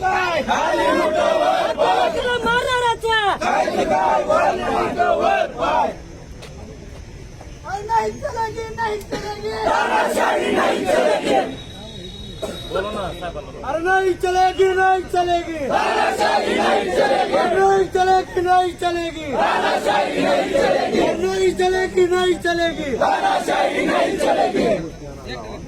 काय तुला मारणाराचा नाही चलेंगे चलेगी नहीं चलेगी नहीं चलेगी नहीं चलेगी नहीं चलेगी नहीं चलेगी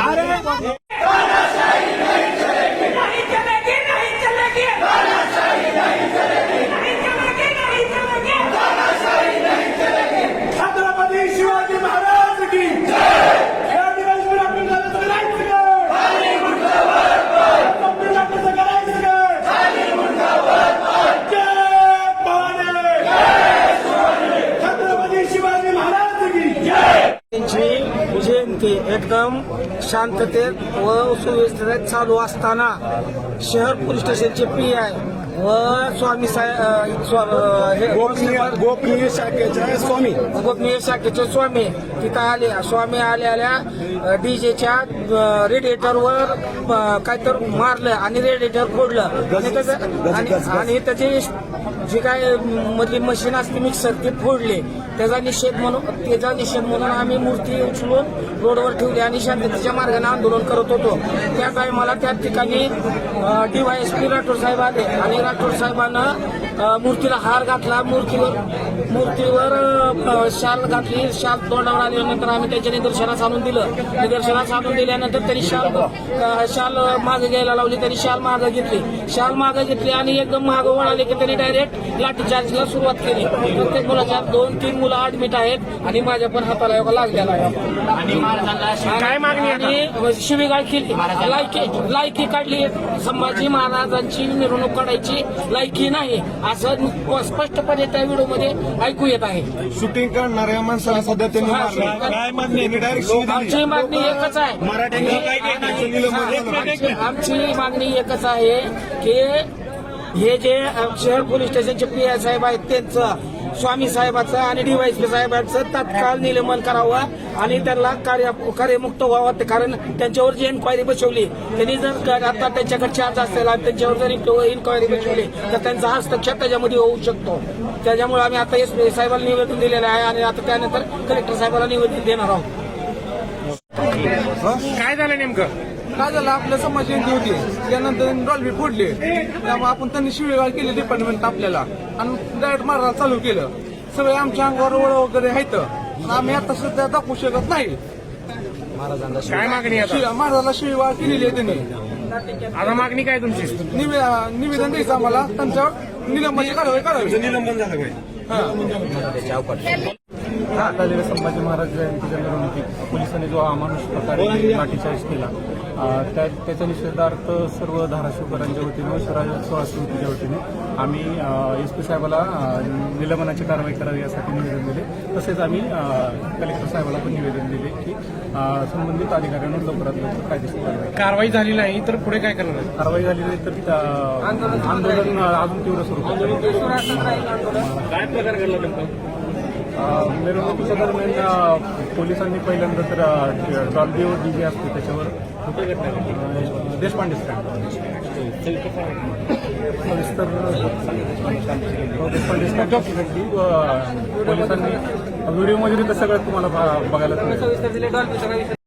अरे महाराज नहीं चलेगी नहीं चलेगी नहीं चलेगी नहीं चलेगी छत्रपती शिवाजी महाराज की या दिवसभर आपण झालं करायचं काय आपण झालं करायचं काय जय भवानी छत्रपती शिवाजी महाराज की त्यांची जयंती एकदम शांततेत व सुव्यवस्थेत चालू असताना शहर पोलीस स्टेशनचे पी आय व स्वामी साहेब गोपनीय गोपनीय शाखेच्या स्वामी. गोपनीय शाखेचे स्वामी. तिथं आले स्वामी आले आल्या डीजेच्या रेडिएटरवर काहीतरी मारलं आणि रेडिएटर फोडलं. आणि त्याचं- आणि आणि त्याची जी काय मधली मशीन असते मिक्सर ती फोडली. त्याचा निषेध म्हणून त्याचा निषेध म्हणून आम्ही मूर्ती उचलून रोडवर ठेवली आणि शांततेच्या मार्गाने आंदोलन करत होतो. त्या टायमाला त्या ठिकाणी डीवायएसपी राठोड साहेब आले आणि राठोड साहेबानं मूर्तीला हार घातला. मूर्तीवर मूर्तीवर शाल घातली शाल तोंडावर आल्यानंतर आम्ही त्याच्या निदर्शनास आणून दिलं. निदर्शनास आणून दिल्यानंतर त्यांनी शाल शाल मागे घ्यायला लावली त्यांनी शाल मागे घेतली. शाल मागे घेतली आणि एकदम मागे वळाले की त्यांनी डायरेक्ट लाठीचार्जला सुरुवात केली. प्रत्येक मुलाच्या दोन तीन मुलं ऍडमिट आहेत आणि माझ्या पण हाताला एवढा लागलेला आहे. काय मागणी आणि शिवीगाळ केली. लायकी लायकी काढली. संभाजी महाराजांची मिरवणूक काढायची लायकी नाही. असं स्पष्टपणे त्या व्हिडिओमध्ये ऐकू येत आहे. शूटिंग करणाऱ्या माणसाला सध्या त्यांनी मारलं काय मागणी आहे? डायरेक्ट शिवी दिली. आमची मागणी एकच आहे मराठ्यांनी काय काय action दिलं म्हणजे? आमची मागणी एकच आहे की हे जे अ, शहर पोलीस स्टेशनचे पी आय साहेब आहेत त्यांचं स्वामी साहेबाचं आणि डीवायसी साहेबांचं तात्काळ निलंबन करावं आणि त्यांना कार्य कार्यमुक्त व्हावं. ते कारण त्यांच्यावर जी एन्क्वायरी बसवली त्यांनी जर आता त्यांच्याकडे चार्ज असेल आणि त्यांच्यावर जर इन्क्वायरी बसवली तर त्यांचा हस्तक्षेप त्याच्यामध्ये होऊ शकतो. त्याच्यामुळे आम्ही आता एस पी साहेबांना निवेदन दिलेलं आहे आणि आता त्यानंतर कलेक्टर साहेबांना निवेदन देणार आहोत. काय झालं नेमकं? काय झालं आपल्या समाज जयंती होती. त्यानंतर डॉल्बी फोडली. त्यामुळे आपण त्यांनी शिवेगाळ केली डिपार्टमेंट आपल्याला. आणि डायरेक्ट मारायला चालू केलं. सगळे आमच्या अंगावर वळ वगैरे आहेत. आम्ही आता सध्या दाखवू शकत नाही. काय मागणी आता? शि- महाराजाला शिवेगाळ केलेली आहे त्यांनी. आता मागणी काय तुमची? निवे- निवेदन द्यायचं आम्हाला. त्यांच्यावर निलंबनाची कारवाई करावी. निलंबन झालं पाहिजे आलेल्या संभाजी महाराज जयंतीच्या मिरवणुकीत पोलिसांनी जो अमानुष प्रकारे लाठीचार्ज केला त्याच्या निषेधार्थ सर्व धाराशिवकरांच्या वतीने सोळा समितीच्या वतीने आम्ही एस पी साहेबाला निलंबनाची कारवाई करावी यासाठी निवेदन दिले. तसेच आम्ही कलेक्टर साहेबाला पण निवेदन दिले की संबंधित अधिकाऱ्यांवर लवकरात लवकर कायदेशीर कारवाई कारवाई झाली नाही तर पुढे काय करणार आहे? कारवाई झाली नाही तर त्या- आंदोलन अजून तीव्र स्वरूपात काय प्रकार घडला मिरवणुकीच्या दरम्यान पोलिसांनी पहिल्यांदा तर डॉल्बी व डीजे असते त्याच्यावर. देशपांडे सविस्तर देशपांडे पोलिसांनी व्हिडिओमध्ये तर सगळं तुम्हाला बघायला मिळेल.